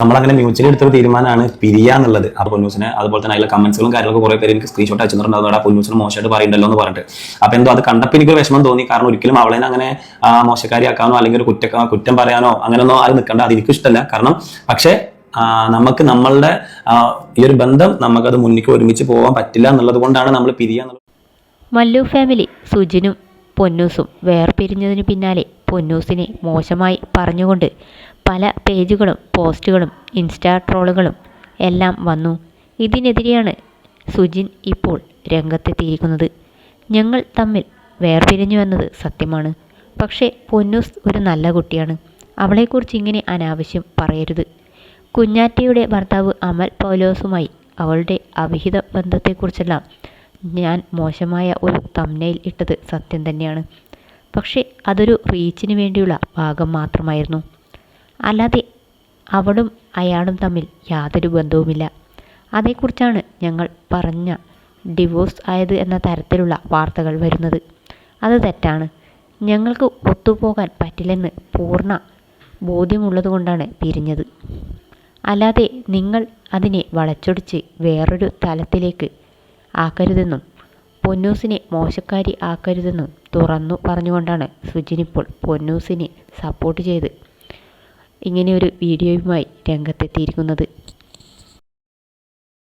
നമ്മളങ്ങനെ മ്യൂച്വലി എടുത്തൊരു തീരുമാനമാണ് പിരിയാന്നുള്ളത് ആ പൊന്നൂസിനെ അതുപോലെ തന്നെ അതിലെ കമന്റ്സുകളും കാര്യങ്ങളൊക്കെ കുറെ പേര് എനിക്ക് സ്ക്രീൻഷോട്ട് അയച്ചിട്ടുണ്ടാവും ആ പൊന്നൂസിന് മോശമായിട്ട് പറയുന്നുണ്ടല്ലോ എന്ന് പറഞ്ഞിട്ട്. അപ്പൊ എന്തോ അത് കണ്ടപ്പോൾ എനിക്ക് വിഷമം തോന്നി. കാരണം ഒരിക്കലും അവളെ അങ്ങനെ മോശക്കാരിയാക്കാനോ അല്ലെങ്കിൽ ഒരു കുറ്റ കുറ്റം പറയാനോ അങ്ങനെയൊന്നും ആരും നിൽക്കണ്ട. അത് എനിക്ക് കാരണം പക്ഷേ നമുക്ക് നമ്മളുടെ ഈ ഒരു ബന്ധം നമുക്കത് മുന്നിലേക്ക് ഒരുമിച്ച് പോകാൻ പറ്റില്ല എന്നുള്ളത് കൊണ്ടാണ് നമ്മൾ പിരിയാന്നുള്ളത് മല്ലു ഫാമിലി സുജിനും. പൊന്നൂസും വേർപിരിഞ്ഞതിനു പിന്നാലെ പൊന്നൂസിനെ മോശമായി പറഞ്ഞുകൊണ്ട് പല പേജുകളും പോസ്റ്റുകളും ഇൻസ്റ്റാ ട്രോളുകളും എല്ലാം വന്നു. ഇതിനെതിരെയാണ് സുജിൻ ഇപ്പോൾ രംഗത്തെത്തിയിരിക്കുന്നത്. ഞങ്ങൾ തമ്മിൽ വേർപിരിഞ്ഞു എന്നത് സത്യമാണ്. പക്ഷേ പൊന്നൂസ് ഒരു നല്ല കുട്ടിയാണ്. അവളെക്കുറിച്ച് ഇങ്ങനെ അനാവശ്യം പറയരുത്. കുഞ്ഞാറ്റയുടെ ഭർത്താവ് അമൽ പൗലോസുമായി അവളുടെ അവിഹിത ബന്ധത്തെക്കുറിച്ചെല്ലാം ഞാൻ മോശമായ ഒരു തമ്നയിൽ ഇട്ടത് സത്യം തന്നെയാണ്. പക്ഷേ അതൊരു റീച്ചിന് വേണ്ടിയുള്ള ഭാഗം മാത്രമായിരുന്നു. അല്ലാതെ അവളും അയാളും തമ്മിൽ യാതൊരു ബന്ധവുമില്ല. അതേക്കുറിച്ചാണ് ഞങ്ങൾ പറഞ്ഞ ഡിവോഴ്സ് ആയത് എന്ന തരത്തിലുള്ള വാർത്തകൾ വരുന്നത്. അത് തെറ്റാണ്. ഞങ്ങൾക്ക് ഒത്തുപോകാൻ പറ്റില്ലെന്ന് പൂർണ ബോധ്യമുള്ളതുകൊണ്ടാണ് പിരിഞ്ഞത്. അല്ലാതെ നിങ്ങൾ അതിനെ വളച്ചൊടിച്ച് വേറൊരു തലത്തിലേക്ക് ആക്കരുതെന്നും പൊന്നൂസിനെ മോശക്കാരി ആക്കരുതെന്നും തുറന്നു പറഞ്ഞുകൊണ്ടാണ് സുജിനിപ്പോൾ പൊന്നൂസിനെ സപ്പോർട്ട് ചെയ്ത് ഇങ്ങനെയൊരു വീഡിയോയുമായി രംഗത്തെത്തിയിരിക്കുന്നത്.